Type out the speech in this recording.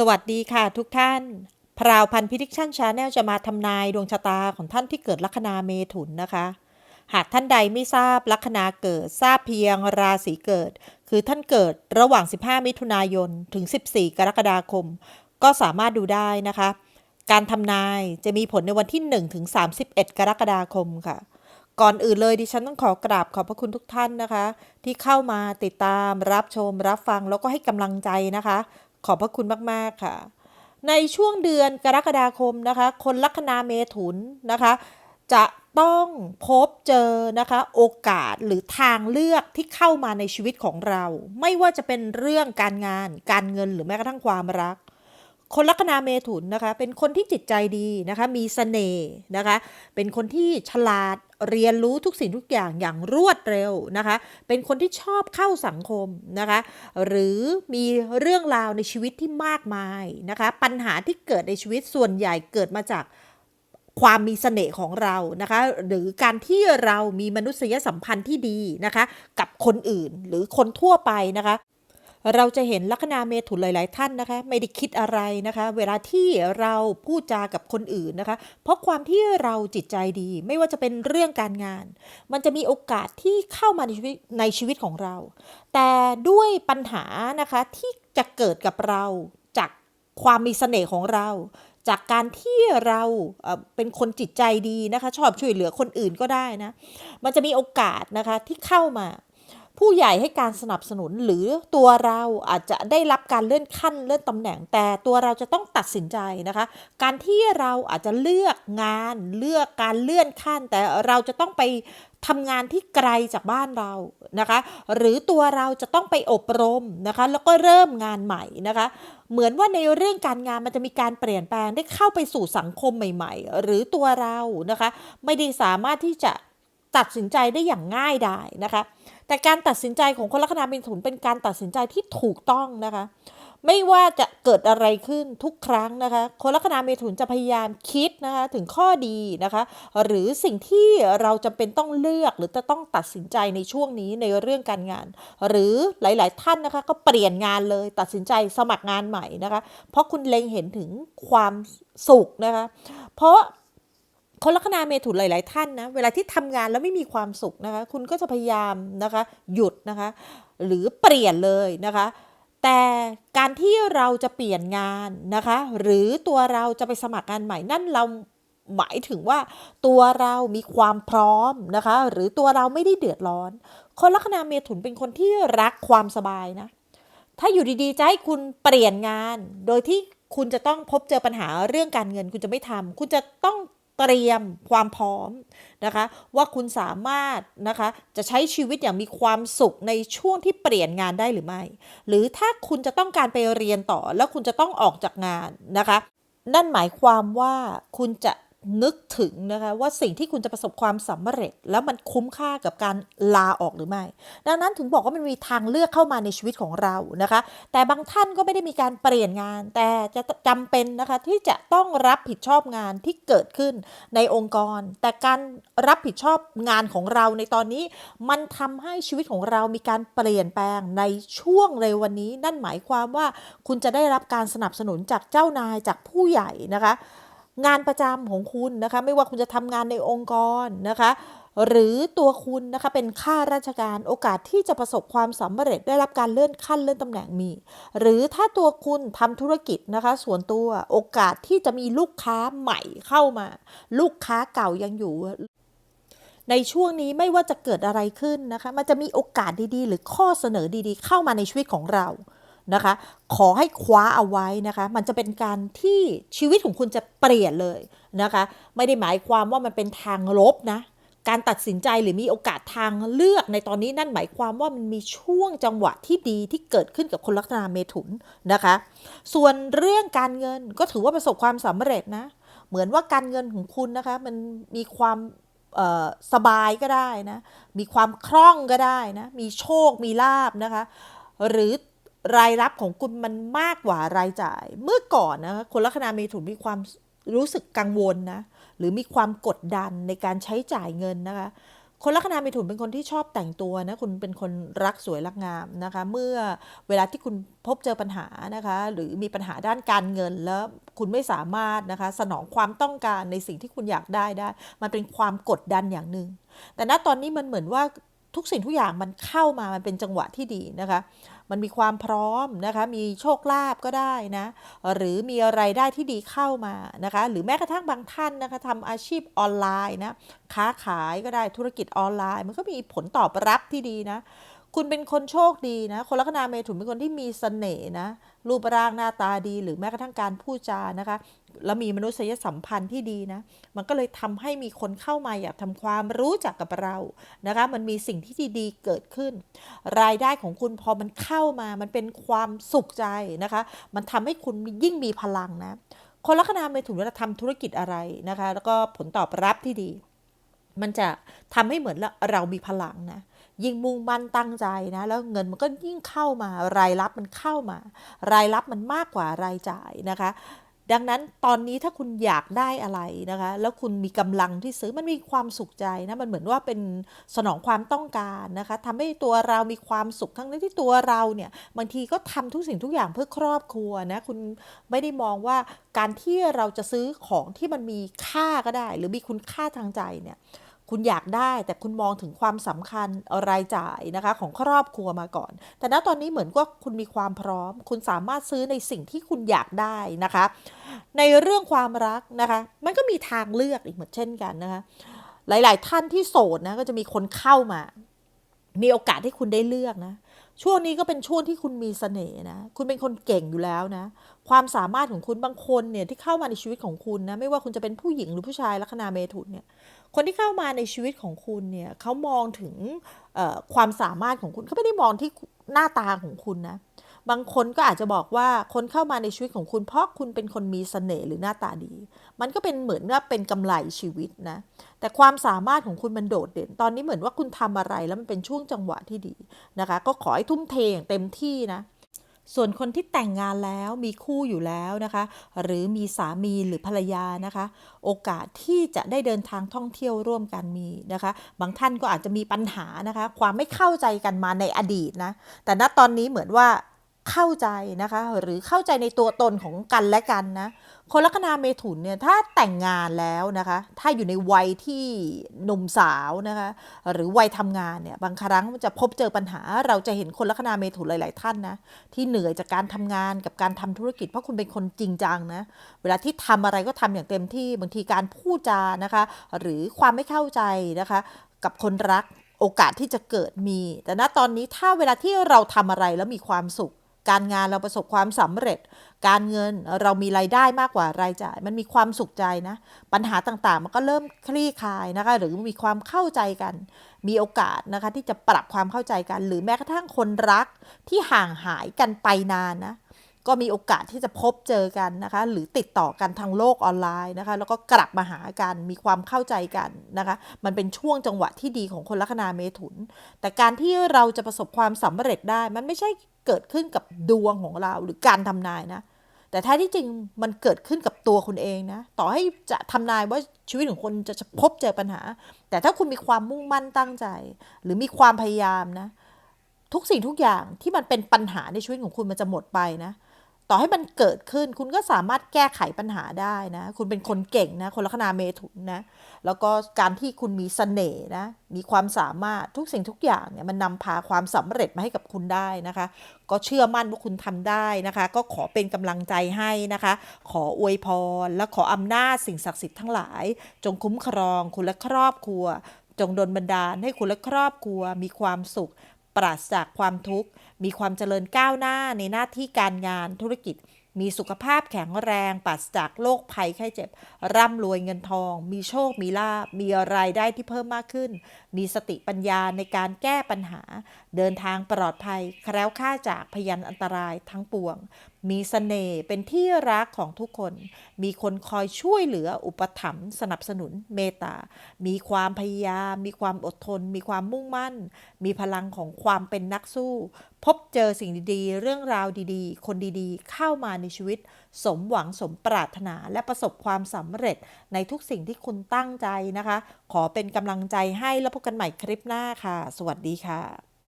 สวัสดีค่ะทุกท่าน พราวพันพิทิกชั่นชาแนลจะมาทำนายดวงชะตาของท่านที่เกิดลัคนาเมถุนนะคะ หากท่านใดไม่ทราบลัคนาเกิดทราบเพียงราศีเกิด คือท่านเกิดระหว่าง 15 มิถุนายน ถึง 14 กรกฎาคม ก็สามารถดูได้นะคะ การทำนายจะมีผลในวันที่ 1 ถึง 31 กรกฎาคมค่ะ ก่อนอื่นเลยดิฉันต้องขอกราบขอบพระคุณทุกท่านนะคะ ที่เข้ามาติดตามรับชมรับฟังแล้วก็ให้กำลังใจนะคะ ขอบพระคุณมาก ๆ ค่ะ ในช่วงเดือนกรกฎาคมนะคะ คนลัคนาเมถุนนะคะ จะต้องพบเจอนะคะ โอกาสหรือทางเลือกที่เข้ามาในชีวิตของเรา ไม่ว่าจะเป็นเรื่องการงาน การเงินหรือแม้กระทั่งความรัก คนลัคนาเมถุนนะคะเป็นคนที่จิตใจดีนะคะมีเสน่ห์นะคะเป็นคนที่ฉลาดเรียนรู้ทุกสิ่งทุกอย่างอย่างรวดเร็วนะคะเป็นคนที่ชอบเข้าสังคมนะคะหรือมีเรื่องราวในชีวิตที่มากมายนะคะปัญหาที่เกิดในชีวิตส่วนใหญ่เกิดมาจากความมีเสน่ห์ของเรานะคะหรือการที่เรามีมนุษยสัมพันธ์ที่ดีนะคะกับคนอื่นหรือคนทั่วไปนะคะ เราจะเห็นลัคนาเมถุนหลาย ๆ ท่านนะคะ ไม่ได้คิดอะไรนะคะ เวลาที่เราพูดจากับคนอื่นนะคะ เพราะความที่เราจิตใจดี ไม่ว่าจะเป็นเรื่องการงาน มันจะมีโอกาสที่เข้ามาในชีวิตในชีวิตของเรา แต่ด้วยปัญหานะคะที่จะเกิดกับเราจากความมีเสน่ห์ของเราจากการที่เราเอ่อเป็นคนจิตใจดีนะคะ ชอบช่วยเหลือคนอื่นก็ได้นะ มันจะมีโอกาสนะคะที่เข้ามา ผู้ใหญ่ให้การสนับสนุนหรือตัวเราอาจจะได้รับการเลื่อนขั้นเลื่อนตำแหน่ง แต่ตัวเราจะต้องตัดสินใจนะคะ การที่เราอาจจะเลือกงานเลือกการเลื่อนขั้น แต่เราจะต้องไปทำงานที่ไกลจากบ้านเรานะคะ หรือตัวเราจะต้องไปอบรมนะคะ แล้วก็เริ่มงานใหม่นะคะ เหมือนว่าในเรื่องการงานมันจะมีการเปลี่ยนแปลงได้เข้าไปสู่สังคมใหม่ ๆ หรือตัวเรานะคะ ไม่ได้สามารถที่จะตัดสินใจได้อย่างง่ายดายนะคะ แต่การตัดสินใจของคนลัคนาเมถุนเป็นการตัดสินใจที่ถูกต้องนะคะ ไม่ว่าจะเกิดอะไรขึ้นทุกครั้งนะคะ คนลัคนาเมถุนจะพยายามคิดนะคะถึงข้อดีนะคะ หรือสิ่งที่เราจำเป็นต้องเลือกหรือจะต้องตัดสินใจในช่วงนี้ในเรื่องการงาน หรือหลาย ๆ ท่านนะคะ ก็เปลี่ยนงานเลยตัดสินใจสมัครงานใหม่นะคะ เพราะคุณเล็งเห็นถึงความสุขนะคะ เพราะ คนลัคนาเมถุนหลาย ๆ ท่านนะ เวลาที่ทำงานแล้วไม่มีความสุขนะคะ คุณก็จะพยายามนะคะ หยุดนะคะ หรือเปลี่ยนเลยนะคะ แต่การที่เราจะเปลี่ยนงานนะคะ หรือตัวเราจะไปสมัครงานใหม่นั่นเราหมายถึงว่าตัวเรามีความพร้อมนะคะ หรือตัวเราไม่ได้เดือดร้อน คนลัคนาเมถุนเป็นคนที่รักความสบายนะ ถ้าอยู่ดีๆจะให้คุณเปลี่ยนงาน โดยที่คุณจะต้องพบเจอปัญหาเรื่องการเงิน คุณจะไม่ทำคุณจะต้อง เตรียมความพร้อมนะคะว่าคุณสามารถนะคะจะใช้ชีวิตอย่างมีความสุขในช่วงที่เปลี่ยนงานได้หรือไม่ หรือถ้าคุณจะต้องการไปเรียนต่อแล้วคุณจะต้องออกจากงานนะคะ นั่นหมายความว่าคุณจะ นึกถึงนะคะว่าสิ่งที่คุณจะประสบความสำเร็จ แล้วมันคุ้มค่ากับการลาออกหรือไม่ ดังนั้นถึงบอกว่ามันมีทางเลือกเข้ามาในชีวิตของเรานะคะ แต่บางท่านก็ไม่ได้มีการเปลี่ยนงาน แต่จะจำเป็นนะคะที่จะต้องรับผิดชอบงานที่เกิดขึ้นในองค์กร แต่การรับผิดชอบงานของเราในตอนนี้ มันทำให้ชีวิตของเรามีการเปลี่ยนแปลงในช่วงเร็ววันนี้ นั่นหมายความว่าคุณจะได้รับการสนับสนุนจากเจ้านายจากผู้ใหญ่นะคะ งานประจำของคุณนะคะ ไม่ว่าคุณจะทำงานในองค์กรนะคะ หรือตัวคุณนะคะเป็นข้าราชการโอกาสที่จะประสบความสำเร็จได้รับการเลื่อนขั้นเลื่อนตำแหน่งมี หรือถ้าตัวคุณทำธุรกิจนะคะ ส่วนตัวโอกาสที่จะมีลูกค้าใหม่เข้ามา ลูกค้าเก่ายังอยู่ในช่วงนี้ไม่ว่าจะเกิดอะไรขึ้นนะคะ มันจะมีโอกาสดีๆ หรือข้อเสนอดีๆ เข้ามาในชีวิตของเรา นะคะ ขอให้คว้าเอาไว้นะคะ มันจะเป็นการที่ชีวิตของคุณจะเปลี่ยนเลยนะคะ ไม่ได้หมายความว่ามันเป็นทางลบนะ การตัดสินใจหรือมีโอกาสทางเลือกในตอนนี้นั่นหมายความว่ามันมีช่วงจังหวะที่ดีที่เกิดขึ้นกับคนลัคนาเมถุนนะคะ ส่วนเรื่องการเงินก็ถือว่าประสบความสำเร็จนะ เหมือนว่าการเงินของคุณนะคะมันมีความสบายก็ได้นะ มีความคล่องก็ได้นะ มีโชค มีลาบนะคะ หรือ รายรับของคุณมันมากกว่ารายจ่าย เมื่อก่อนนะคะคนลัคนาเมถุนมีความรู้สึกกังวลนะหรือมีความกดดันในการใช้จ่ายเงินนะคะคนลัคนาเมถุนเป็นคนที่ชอบแต่งตัวนะคุณเป็นคนรักสวยรักงามนะคะ เมื่อเวลาที่คุณพบเจอปัญหานะคะ หรือมีปัญหาด้านการเงินแล้วคุณไม่สามารถนะคะ สนองความต้องการในสิ่งที่คุณอยากได้ได้ มันเป็นความกดดันอย่างหนึ่งแต่ณตอนนี้มันเหมือนว่าทุกสิ่งทุกอย่างมันเข้ามามันเป็นจังหวะที่ดีนะคะ มันมีความพร้อมนะคะ มีโชคลาภก็ได้นะ หรือมีอะไรายได้ที่ดีเข้ามานะคะ หรือแม้กระทั่งบางท่านนะคะทำอาชีพออนไลน์นะ ค้าขายก็ได้ธุรกิจออนไลน์ มันก็มีผลตอบรับที่ดีนะ คุณเป็นคนโชคดีนะ คนลัคนาเมถุนเป็นคนที่มีเสน่ห์นะ รูปร่างหน้าตาดี หรือแม้กระทั่งการพูดจานะคะ แล้วมีมนุษยสัมพันธ์ที่ดีนะ มันก็เลยทำให้มีคนเข้ามาอยากทำความรู้จักกับเรา นะคะ มันมีสิ่งที่ดีๆเกิดขึ้น รายได้ของคุณพอมันเข้ามา มันเป็นความสุขใจนะคะ มันทำให้คุณยิ่งมีพลังนะ คนลัคนาเมถุนเวลาทำธุรกิจอะไรนะคะ แล้วก็ผลตอบรับที่ดี มันจะทำให้เหมือนเรามีพลังนะ ยิ่งมุ่งมั่นตั้งใจนะ แล้วเงินมันก็ยิ่งเข้ามารายรับมันเข้ามา รายรับมันมากกว่ารายจ่ายนะคะ ดังนั้นตอนนี้ถ้าคุณอยากได้อะไรนะคะ แล้วคุณมีกำลังที่ซื้อมันมีความสุขใจนะมันเหมือนว่าเป็นสนองความต้องการนะคะทำให้ตัวเรามีความสุขทั้งที่ตัวเราเนี่ยบางทีก็ทำทุกสิ่งทุกอย่างเพื่อครอบครัวนะคุณไม่ได้มองว่าการที่เราจะซื้อของที่มันมีค่าก็ได้ หรือมีคุณค่าทางใจเนี่ย คุณอยากได้แต่คุณมองถึงความสำคัญรายจ่ายนะคะของครอบครัวมาก่อน แต่ณตอนนี้เหมือนว่าคุณมีความพร้อม คุณสามารถซื้อในสิ่งที่คุณอยากได้นะคะ ในเรื่องความรักนะคะ มันก็มีทางเลือกอีกเหมือนเช่นกันนะคะหลาย ๆ ท่านที่โสดนะก็จะมีคนเข้ามา มีโอกาสให้คุณได้เลือกนะ ช่วงนี้ก็เป็นช่วงที่คุณมีเสน่ห์นะ คุณเป็นคนเก่งอยู่แล้วนะ ความสามารถของคุณบางคนเนี่ยที่เข้ามาในชีวิตของคุณนะ ไม่ว่าคุณจะเป็นผู้หญิงหรือผู้ชายลัคนาเมถุนเนี่ย คนที่เข้ามาในชีวิตของคุณเนี่ยเขามองถึงความสามารถของคุณเขาไม่ได้มองที่หน้าตาของคุณนะ บางคนก็อาจจะบอกว่าคนเข้ามาในชีวิตของคุณเพราะคุณเป็นคนมีเสน่ห์หรือหน้าตาดี มันก็เป็นเหมือนว่าเป็นกำไรชีวิตนะ แต่ความสามารถของคุณมันโดดเด่น ตอนนี้เหมือนว่าคุณทำอะไรแล้วมันเป็นช่วงจังหวะที่ดีนะคะ ก็ขอให้ทุ่มเทอย่างเต็มที่นะส่วนคนที่แต่งงานแล้วมีคู่อยู่แล้วนะคะ หรือมีสามีหรือภรรยานะคะ โอกาสที่จะได้เดินทางท่องเที่ยวร่วมกันมีนะคะ บางท่านก็อาจจะมีปัญหานะคะ ความไม่เข้าใจกันมาในอดีตนะ แต่ณตอนนี้เหมือนว่า เข้าใจนะคะ หรือเข้าใจในตัวตนของกันและกันนะคนลัคนาเมถุนเนี่ยถ้าแต่งงานแล้วนะคะ ถ้าอยู่ในวัยที่หนุ่มสาวนะคะ หรือวัยทำงานเนี่ยบางครั้งจะพบเจอปัญหา เราจะเห็นคนลัคนาเมถุนหลาย ๆ ท่านนะที่เหนื่อยจากการทำงานกับการทำธุรกิจ เพราะคุณเป็นคนจริงจังนะเวลาที่ทำอะไรก็ทำอย่างเต็มที่บางทีการพูดจานะคะ หรือความไม่เข้าใจนะคะ กับคนรักโอกาสที่จะเกิดมี แต่ณตอนนี้ถ้าเวลาที่เราทำอะไรแล้วมีความสุข การงานเราประสบความสำเร็จ การเงินเรามีรายได้มากกว่ารายจ่าย มันมีความสุขใจนะ ปัญหาต่างๆ มันก็เริ่มคลี่คลายนะคะ หรือมีความเข้าใจกัน มีโอกาสนะคะที่จะปรับความเข้าใจกัน หรือแม้กระทั่งคนรักที่ห่างหายกันไปนานนะ ก็มีโอกาสที่จะพบเจอกันนะคะ หรือติดต่อกันทางโลกออนไลน์นะคะ แล้วก็กลับมาหากัน มีความเข้าใจกันนะคะ มันเป็นช่วงจังหวะที่ดีของคนลัคนาเมถุน แต่การที่เราจะประสบความสำเร็จได้ มันไม่ใช่เกิดขึ้นกับดวงของเราหรือการทำนายนะ แต่แท้ที่จริงมันเกิดขึ้นกับตัวคุณเองนะ ต่อให้จะทำนายว่าชีวิตของคนจะพบเจอปัญหา แต่ถ้าคุณมีความมุ่งมั่นตั้งใจ หรือมีความพยายามนะ ทุกสิ่งทุกอย่างที่มันเป็นปัญหาในชีวิตของคุณมันจะหมดไปนะ ต่อให้มันเกิดขึ้นคุณก็สามารถแก้ไขปัญหาได้นะ คุณเป็นคนเก่งนะ คนลัคนาเมถุนนะ แล้วก็การที่คุณมีเสน่ห์นะ มีความสามารถทุกสิ่งทุกอย่างเนี่ยมันนำพาความสำเร็จมาให้กับคุณได้นะคะ ก็เชื่อมั่นว่าคุณทำได้นะคะ ก็ขอเป็นกำลังใจให้นะคะ ขออวยพร และขออำนาจสิ่งศักดิ์สิทธิ์ทั้งหลาย จงคุ้มครองคุณและครอบครัว จงดลบันดาลให้คุณและครอบครัวมีความสุข ปราศจากความทุกข์ มีความเจริญก้าวหน้าในหน้าที่การงานธุรกิจ มีสุขภาพแข็งแรง ปราศจากโรคภัยไข้เจ็บ ร่ำรวยเงินทอง มีโชค มีลาบ มีรายได้ที่เพิ่มมากขึ้น มีสติปัญญาในการแก้ปัญหา เดินทางปลอดภัย แคล้วคลาดจากพยันอันตรายทั้งปวงมีเสน่ห์เป็นที่รักของทุกคน มีคนคอยช่วยเหลืออุปถัมภ์สนับสนุนเมตตา มีความพยายาม มีความอดทน มีความมุ่งมั่น มีพลังของความเป็นนักสู้ พบเจอสิ่งดีๆ เรื่องราวดีๆ คนดีๆ เข้ามาในชีวิต สมหวังสมปรารถนาและประสบความสำเร็จในทุกสิ่งที่คุณตั้งใจนะคะ ขอเป็นกำลังใจให้แล้วพบกันใหม่คลิปหน้าค่ะ สวัสดีค่ะ